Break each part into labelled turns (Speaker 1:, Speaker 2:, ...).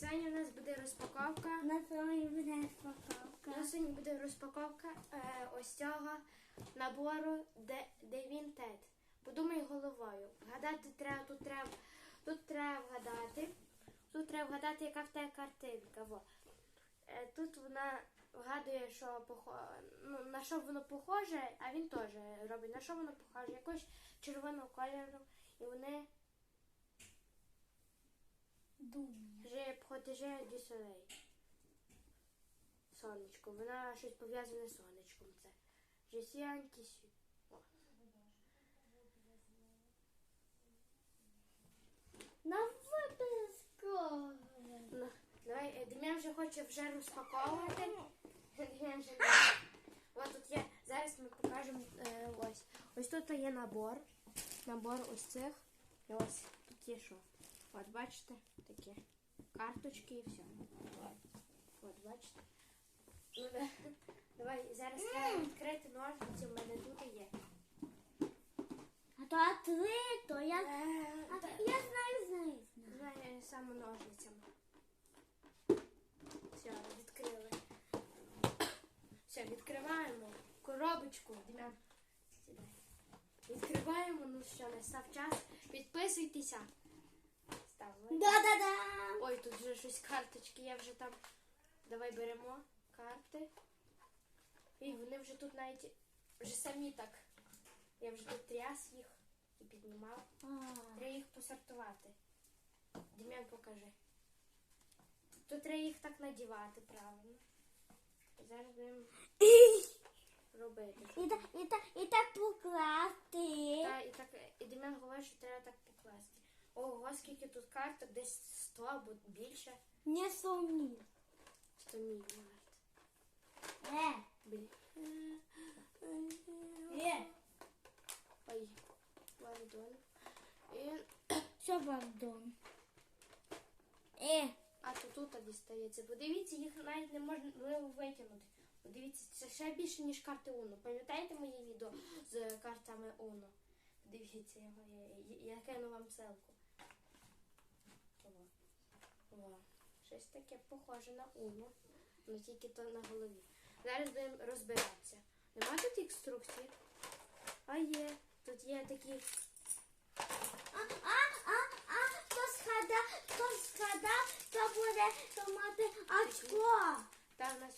Speaker 1: Сьогодні у нас буде розпаковка.
Speaker 2: На сьогодні буде розпаковка.
Speaker 1: На сьогодні буде розпаковка е, ось цього набору де, де він тет. Подумай головою. Вгадати треба, тут треба, тут треба вгадати. Тут треба вгадати, яка в тебе картинка. Во. Е, тут вона вгадує, що похо... ну, на що воно похоже, а він теж робить, на що воно похоже. Якось червоного кольору. І вони. Же протеже du soleil. Сонечко. Вона щось пов'язане з сонечком. Це. Suis un
Speaker 2: На випуску.
Speaker 1: Ну, давай, е, Дем'ян вже хоче вже розпаковувати. Дем'ян вже От тут є. Зараз ми покажемо е, ось. Ось тут є набор. Набор ось цих. І ось тут є що. От бачите, такі карточки і все. От бачите. Ну. Давай зараз треба відкрити ножниці, в мене тут є.
Speaker 2: А то відкрито. Я,
Speaker 1: Е,
Speaker 2: а,
Speaker 1: та-
Speaker 2: я знаю, знаю, знаю.
Speaker 1: Знаю, саме ножницями. Все, відкрили. Все, відкриваємо коробочку. Відкриваємо, ну що, настав час. Підписуйтеся. Став.
Speaker 2: Да-да-да.
Speaker 1: Ой, тут вже щось карточки, я вже там. Давай беремо карти. І вони вже тут навіть вже самі так. Я вже тут тряс їх і піднімав. Треба їх посортувати. Дем'ян, покажи. Тут треба їх так надівати правильно. Зараз будемо робити.
Speaker 2: І так, і так, і так покласти.
Speaker 1: Та, і так, і Дем'ян говорить, що треба так покласти. Ого, скільки тут карток, десь 100 або більше.
Speaker 2: Не сумні.
Speaker 1: 100 мільярд.
Speaker 2: Е,
Speaker 1: Блін.
Speaker 2: е.
Speaker 1: Ой, пардон. І,
Speaker 2: Що пардон? Е,
Speaker 1: а то тут дістається. Подивіться, їх навіть не можна витягнути. Подивіться, це ще більше, ніж карти Уно. Пам'ятаєте моє відео з картами Уно? Подивіться його, я, я, я кину вам ссылку. Щось таке похоже на Уно, але тільки то на голові. Зараз будемо розбиратися. Нема тут інструкції? А є. Тут є такі.
Speaker 2: а, а, а, а, хто згадав, хто згадав, то буде то мати очко.
Speaker 1: Та в нас.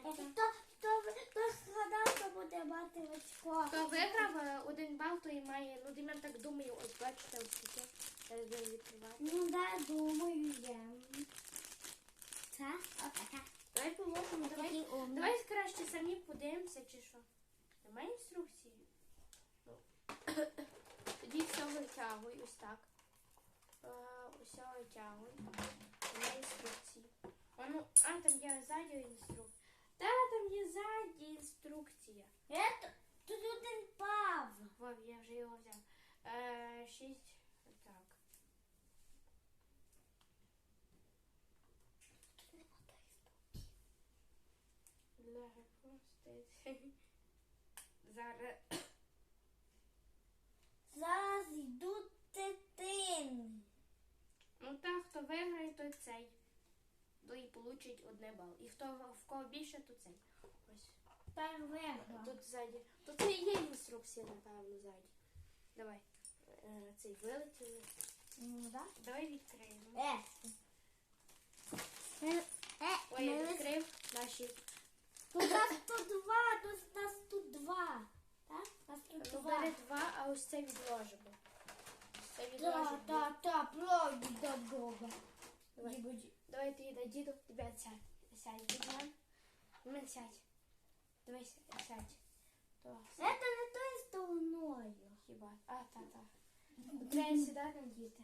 Speaker 2: Хто, хто, хто згадав, то буде мати очко.
Speaker 1: Хто виграв е, один бал, той має, ну Дем'ян так думає, ось бачите, ось таке. Будемо відкривати.
Speaker 2: Ну да, думаю, я. Отака.
Speaker 1: Давай положимо, давай. Давай краще самі подивимося, чи що. Немає інструкції? Ну. Тоді все витягуй, ось так. Е, Усе витягуй. Немає інструкції. А, ну, а, там є ззаді інструкція. Та, там є ззаді інструкція.
Speaker 2: Тут один пав.
Speaker 1: Вов, я вже його взяв. Е, шість. Так. Для репостити. Зараз.
Speaker 2: Зараз йдуть тетини.
Speaker 1: Ну так, хто виграє, той цей. Той і получить одне бал. І хто в кого більше, то цей. Ось.
Speaker 2: Так виграв.
Speaker 1: Тут ззаді. Тут і є інструкція, напевно, ззаді. Давай. Е, цей вилетіли.
Speaker 2: Ну да.
Speaker 1: Давай відкриємо.
Speaker 2: Е. Е, е,
Speaker 1: Ой, я відкрив наші.
Speaker 2: Тут нас тут два, тут нас тут два. Так? Нас тут
Speaker 1: Ну,
Speaker 2: два.
Speaker 1: бери два, а ось це відложимо. Це відложимо.
Speaker 2: да, да, правда, до Бога.
Speaker 1: Давай. Давай ти йди, діду, тебе сядь. Сядь, дідуан. Мен сядь. Давай ся- сядь. То, сядь.
Speaker 2: Це не тою стороною.
Speaker 1: Хіба? А, та, та. Треба сідати, діти.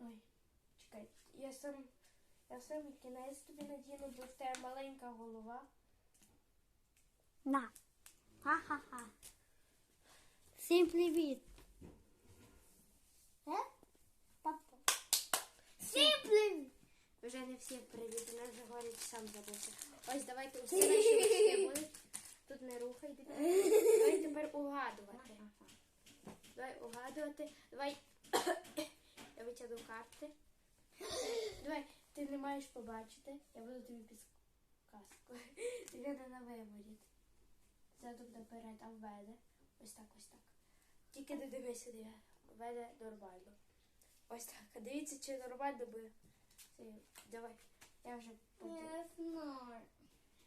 Speaker 1: Ой, чекай. Я сам, я сам кінець тобі надіну, бо в тебе маленька голова.
Speaker 2: На. Ха-ха-ха. Всім привіт. Е? Папа. Всім привіт.
Speaker 1: Вже не всі привіт, мене вже говорить сам забувся. Ось давайте усі наші листи будуть. Тут не рухай. Давай тепер угадувати. Давай угадувати. Давай. Я витягну карти. Давай, ти не маєш побачити, я буду тобі підказку. Тобі на виворіт. Задом наперед, а введе. Ось так, ось так. Тільки не дивися, де веде нормально. Ось так. А дивіться, чи нормально буде. Давай, я вже буду.
Speaker 2: Я знаю.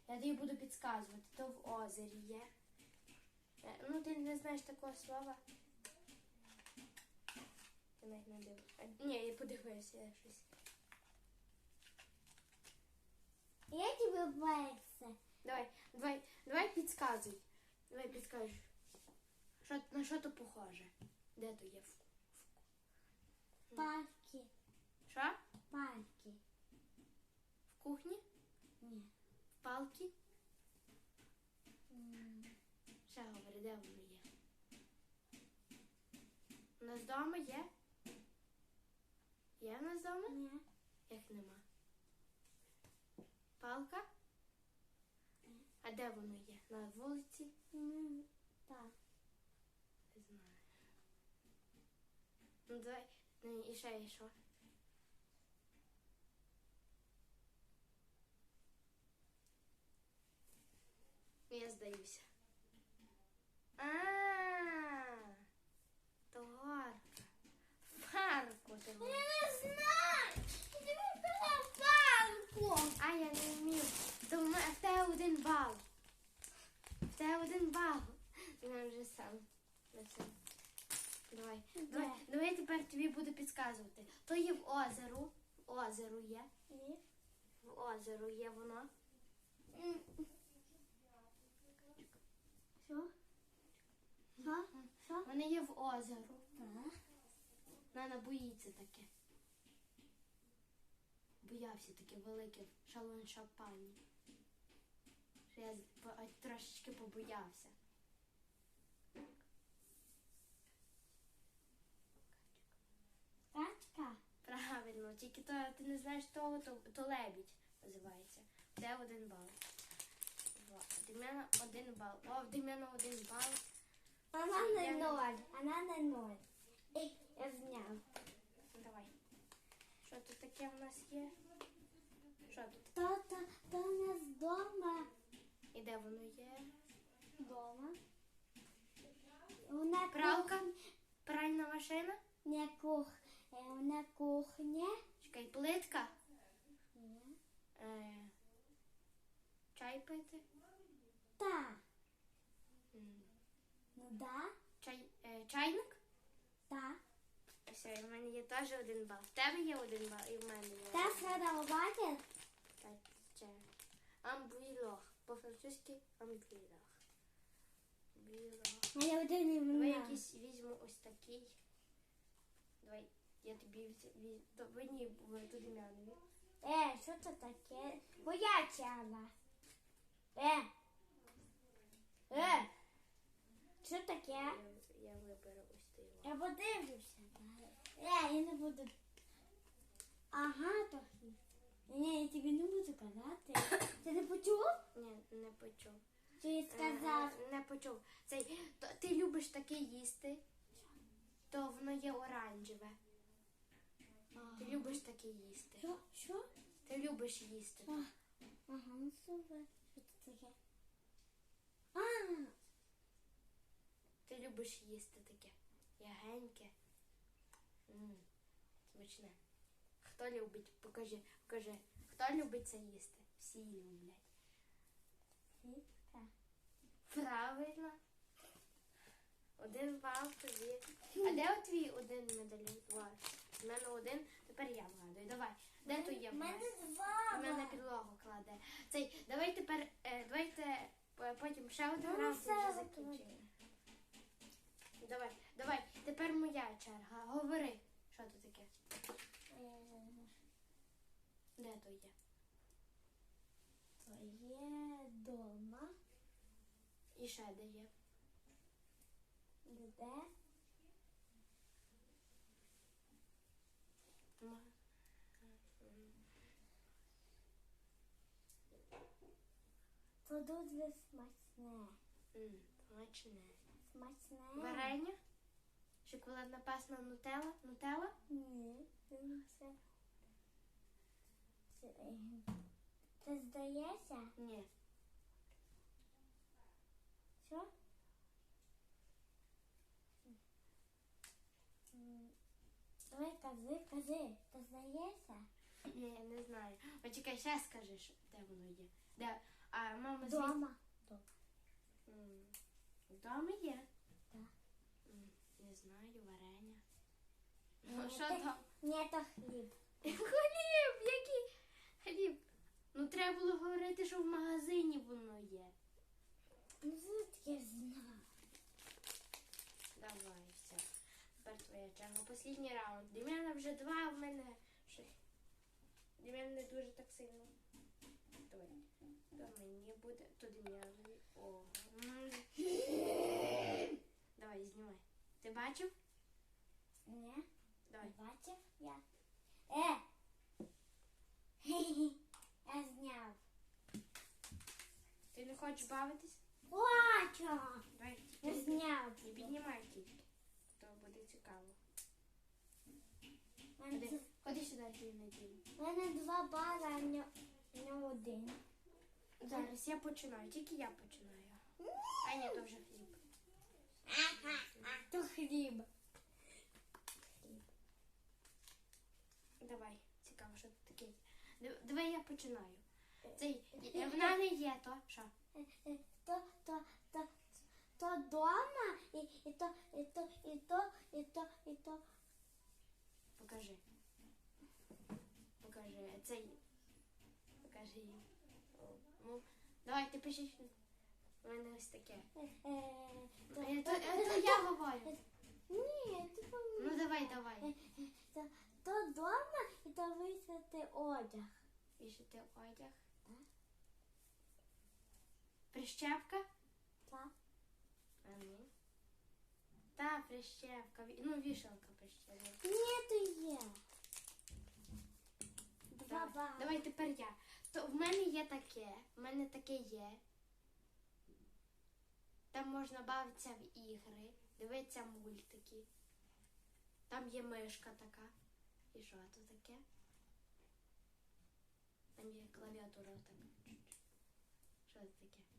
Speaker 1: Я тобі буду підказувати. То в озері є. Е, Ну, ти не знаєш такого слова. Ти навіть не дивишся. Ні, я подивився я щось.
Speaker 2: Я тебе боюся.
Speaker 1: Давай, давай, давай підказуй. Давай підкажи. Що, на що то похоже? Де то є?
Speaker 2: Парки.
Speaker 1: Що?
Speaker 2: Парки.
Speaker 1: В кухні?
Speaker 2: Ні.
Speaker 1: В палки?
Speaker 2: М,
Speaker 1: Ще говори, де воно є? У нас вдома є? Є в нас вдома?
Speaker 2: Ні.
Speaker 1: Як нема? Палка? А де воно є? На вулиці?
Speaker 2: М, Так.
Speaker 1: Не знаю. Ну давай. Ну і ще і що? Я здаюся. А, то
Speaker 2: Я.
Speaker 1: Давай. Давай, давай тепер тобі буду підказувати. То є в озеру. В озеру є.
Speaker 2: Ні.
Speaker 1: В озеру є воно.
Speaker 2: Що? Що? Що?
Speaker 1: Воно є в озеру.
Speaker 2: Так.
Speaker 1: Нана боїться таке. Боявся таке велике шалон шампані. Що я трошечки побоявся.
Speaker 2: Качка.
Speaker 1: Правильно, тільки то ти не знаєш того, то, то лебідь називається. Де один бал. Дем'яна один бал. О, в Дем'яна один бал.
Speaker 2: Вона не ноль. Вона не ноль. Ей, я зняв.
Speaker 1: Давай. Що тут таке в нас є? Що тут?
Speaker 2: То, то, то у нас дома.
Speaker 1: І де воно є?
Speaker 2: Дома. Вона
Speaker 1: Пралка? Пральна машина?
Speaker 2: Не кух. е, На кухні.
Speaker 1: Чекай, плитка?
Speaker 2: Ні.
Speaker 1: Е, чай пити?
Speaker 2: Та.
Speaker 1: М,
Speaker 2: Ну да.
Speaker 1: Чай, е, чайник?
Speaker 2: Та.
Speaker 1: Все, і в мене є теж один бал. В тебе є один бал, і в мене є.
Speaker 2: Та
Speaker 1: бал.
Speaker 2: садовати.
Speaker 1: Так, ще. Амбрілох. По-французьки амбрілох. Амбрілох.
Speaker 2: А я один і
Speaker 1: Давай
Speaker 2: мене.
Speaker 1: якийсь візьму ось такий. Давай, я тобі візьму. Мені в- туди мянові.
Speaker 2: Е, що це таке? Моя чала. Е. Е. Що таке?
Speaker 1: Я, я виберу ось цей. от.
Speaker 2: Я подивлюся. Е, я не буду. Ага, трохи. Ні, я тобі не буду казати. Ти не почув?
Speaker 1: Ні, не почув.
Speaker 2: Чи сказав?
Speaker 1: Е, Не почув. Цей, то, ти любиш таке їсти, то воно є оранжеве. Любиш таке їсти.
Speaker 2: Що? Що?
Speaker 1: Ти любиш їсти.
Speaker 2: А, Ага, ну супер. Що це таке? А,
Speaker 1: Ти любиш їсти таке. Ягеньке. М, Смачне. Хто любить? Покажи, покажи. Хто любить це їсти? Всі люблять.
Speaker 2: фітка.
Speaker 1: Правильно. Один бал тобі. А де твій один медалював? У мене один, тепер я вгадую. Давай. Де то є?
Speaker 2: У
Speaker 1: в
Speaker 2: мене
Speaker 1: У мене підлогу кладе. Цей, давай тепер, е, давайте е, потім ще один
Speaker 2: Ну,
Speaker 1: раунд і
Speaker 2: все,
Speaker 1: вже закінчимо. Давай, давай, тепер моя черга. Говори, що то таке?
Speaker 2: Е,
Speaker 1: Де то є?
Speaker 2: То є дома.
Speaker 1: І ще де є?
Speaker 2: Де?
Speaker 1: М,
Speaker 2: То дуже смачне.
Speaker 1: Смачне.
Speaker 2: Смачне.
Speaker 1: Варення? Шоколадна пасна нутела? Нутела?
Speaker 2: Ні, це. Це здається?
Speaker 1: Ні.
Speaker 2: Що? Давай кажи, кажи. Це здається?
Speaker 1: Ні, не знаю. Почекай, ще скажи, що- де воно є. Де? А мама звідси.
Speaker 2: Дома.
Speaker 1: М, Вдома є?
Speaker 2: Так.
Speaker 1: М, Не знаю, варення.
Speaker 2: Ні,
Speaker 1: Ну, що там?
Speaker 2: Ні, то хліб.
Speaker 1: Хліб, який хліб? Ну треба було говорити, що в магазині воно є.
Speaker 2: Ну, звідки я знаю?
Speaker 1: Давай, все. Тепер твоя черга. Послідній раунд. Дем'яна вже два, а в мене ще. Дем'ян не дуже так сильно. Давай. Мені буде, то Дем'янові. О. Давай, знімай. Ти бачив?
Speaker 2: Ні,
Speaker 1: Давай.
Speaker 2: бачив я. Е! Я зняв.
Speaker 1: Ти не хочеш бавитись?
Speaker 2: Хочу!
Speaker 1: Давай.
Speaker 2: Я зняв.
Speaker 1: Не піднімай тільки. То буде цікаво. Ходи, ходи сюди, дві неділі.
Speaker 2: у мене два бали, а не один.
Speaker 1: Зараз я починаю, тільки я починаю. А ні, то вже хліб.
Speaker 2: То хліб.
Speaker 1: Давай, цікаво, що тут таке. Д- Давай я починаю. Цей, е, в мене є то. Що?
Speaker 2: То, то, то, то дома, і, і то, і то, і то, і то, і то.
Speaker 1: Покажи. Покажи. Цей. Покажи їм. О, Ну, давай, ти. У мене ось таке.
Speaker 2: Е, е, то,
Speaker 1: Е, То, я говорю.
Speaker 2: Ні, ти
Speaker 1: Ну давай, давай.
Speaker 2: То, то дома і то висити одяг.
Speaker 1: Вішати одяг. Прищепка?
Speaker 2: Так.
Speaker 1: А ну. Та, прищепка. Ну, вішалка прищепка.
Speaker 2: Ні, то є. Два
Speaker 1: Давай. Давай тепер я. То в мене є таке. В мене таке є. Там можна бавитися в ігри, дивитися мультики. Там є мишка така. І що то таке? Там є клавіатура така. Що це таке?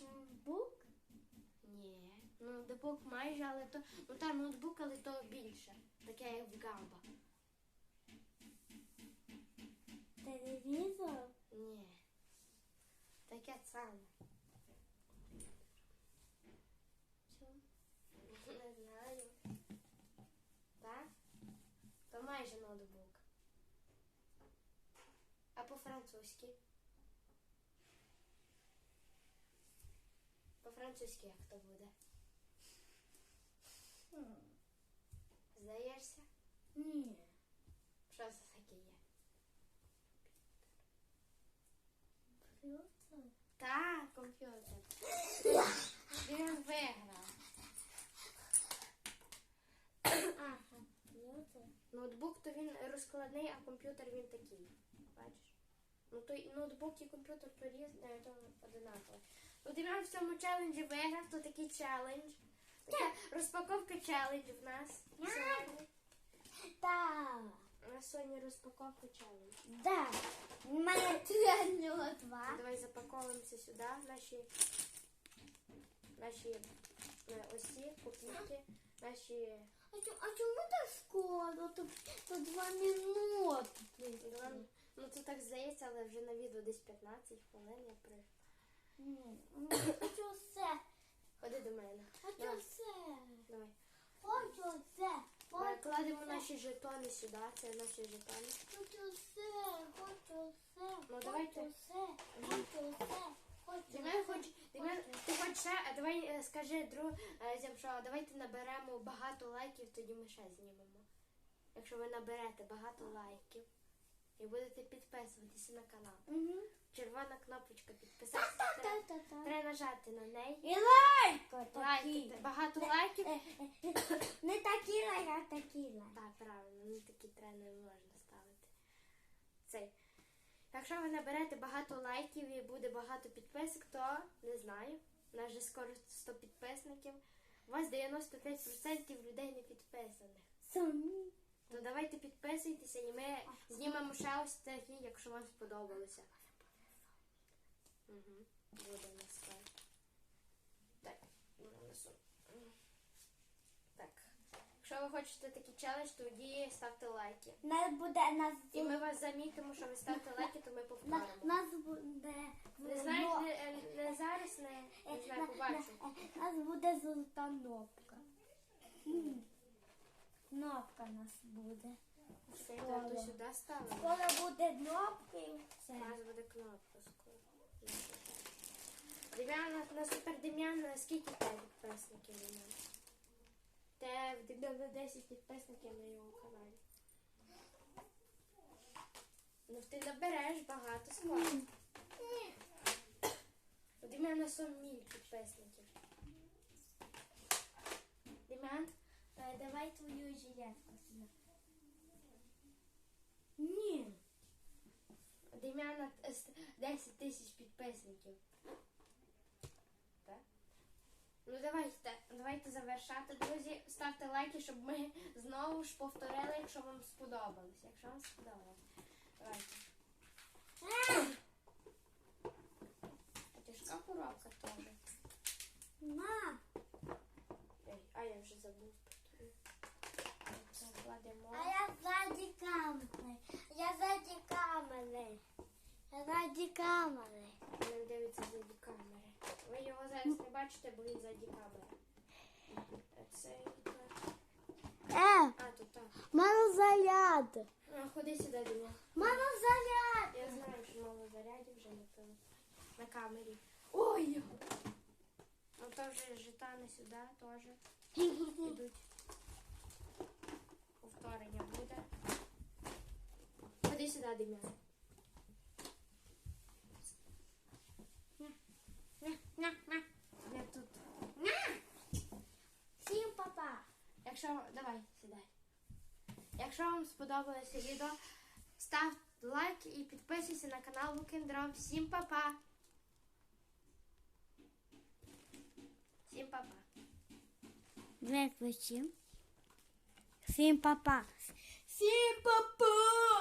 Speaker 2: Ноутбук?
Speaker 1: Ні. Ну, ноутбук майже, але то. Ну та ноутбук, але то більше. Таке як в Габа.
Speaker 2: Телевізор?
Speaker 1: Ні. Таке саме.
Speaker 2: Що?
Speaker 1: Не знаю. Так? То майже ноутбук. А по-французьки? По-французьки як то буде?
Speaker 2: Хм.
Speaker 1: Здаєшся?
Speaker 2: Ні.
Speaker 1: Що
Speaker 2: Комп'ютер?
Speaker 1: Так, комп'ютер. Він виграв.
Speaker 2: А, комп'ютер.
Speaker 1: Ноутбук то він розкладний, а комп'ютер він такий. Бачиш? Ну то ноутбук і комп'ютер то різне, то одинаково. Ну ти в цьому челенджі виграв, то такий челендж. Така розпаковка челендж в нас.
Speaker 2: Так.
Speaker 1: У нас сьогодні розпаковка челендж.
Speaker 2: Да. У мене нього два.
Speaker 1: Давай запаковуємося сюди, наші, наші е, ось ці копійки, наші
Speaker 2: А, чо- а чому так скоро? Тут, тут два минути.
Speaker 1: Два- Ну це так здається, але вже на відео десь 15 хвилин я при.
Speaker 2: Ні. Хочу все.
Speaker 1: Ходи до мене.
Speaker 2: Хочу все.
Speaker 1: Давай.
Speaker 2: Хочу все. Хочу
Speaker 1: кладемо наші жетони сюди. Це наші жетони.
Speaker 2: Хочу все. Хочу все.
Speaker 1: Ну, давайте.
Speaker 2: Хочу все. Хочу все. Все.
Speaker 1: хоч, ти хоч ще, а давай е, скажи друзям, що давайте наберемо багато лайків, тоді ми ще знімемо. Якщо ви наберете багато лайків і будете підписуватися на канал.
Speaker 2: Мгм.
Speaker 1: Червона кнопочка підписатися. Треба, треба нажати на неї.
Speaker 2: І лайко
Speaker 1: Лайки,
Speaker 2: такі.
Speaker 1: багато лайків.
Speaker 2: Е, е, е, Не такі лайк, а такі лайк.
Speaker 1: Так, правильно, ну такі трени можна ставити. Цей. Якщо ви наберете багато лайків і буде багато підписок, то не знаю. У нас вже скоро 100 підписників. У вас 95% людей не підписаних.
Speaker 2: Самі.
Speaker 1: То давайте підписуйтеся і ми знімемо ще ось такі, якщо вам сподобалося. Угу. Буде на. Так, нанесу. Так. Якщо ви хочете такий челендж, тоді ставте лайки.
Speaker 2: Нас буде нас
Speaker 1: І ми вас замітимо, що ви ставите лайки, то ми повторимо.
Speaker 2: нас буде
Speaker 1: Не знаю, не, е, не зараз, не,
Speaker 2: Е,
Speaker 1: не знаю, побачу.
Speaker 2: Нас буде золота кнопка. Хм. Кнопка нас буде.
Speaker 1: Все, я то сюди ставимо.
Speaker 2: Коли буде кнопка і
Speaker 1: У нас буде кнопка скоро. Дем'ян, на супер Дем'ян, скільки тебе підписників у мене? Те в Дем'яна 10 підписників на його каналі. Ну ти набереш багато скоро. У Дем'яна 100 міль підписників. Дем'ян,
Speaker 2: Давай твою жилетку сюди. Ні.
Speaker 1: Дем'яна е, 10 тисяч підписників. Так? Ну давайте, давайте завершати, друзі. Ставте лайки, щоб ми знову ж повторили, якщо вам сподобалось. Якщо вам сподобалось. Давайте. Тяжка коробка теж.
Speaker 2: На.
Speaker 1: Ой, а я вже забув. Закладемо.
Speaker 2: А я ззаді камери. Я ззаді камери. Я ззаді камери.
Speaker 1: Він дивиться ззаді камери. Ви його зараз не бачите, бо він ззаді камери. Це.
Speaker 2: Е,
Speaker 1: А, тут так.
Speaker 2: мало заряд.
Speaker 1: А, ходи сюди до нього.
Speaker 2: Мало заряд.
Speaker 1: Я знаю, що мало зарядів вже напевно. На камері. Ой! Ну то вже жетани сюди теж йдуть. Повторення буде. Сюди, Я тут.
Speaker 2: Всім папа.
Speaker 1: Якщо давай, сідай. Якщо вам сподобалося відео, став лайк і підписуйся на канал Лукіндром. Всім па-па! Всім па-па!
Speaker 2: Виключим. Всім папа. Всім папа.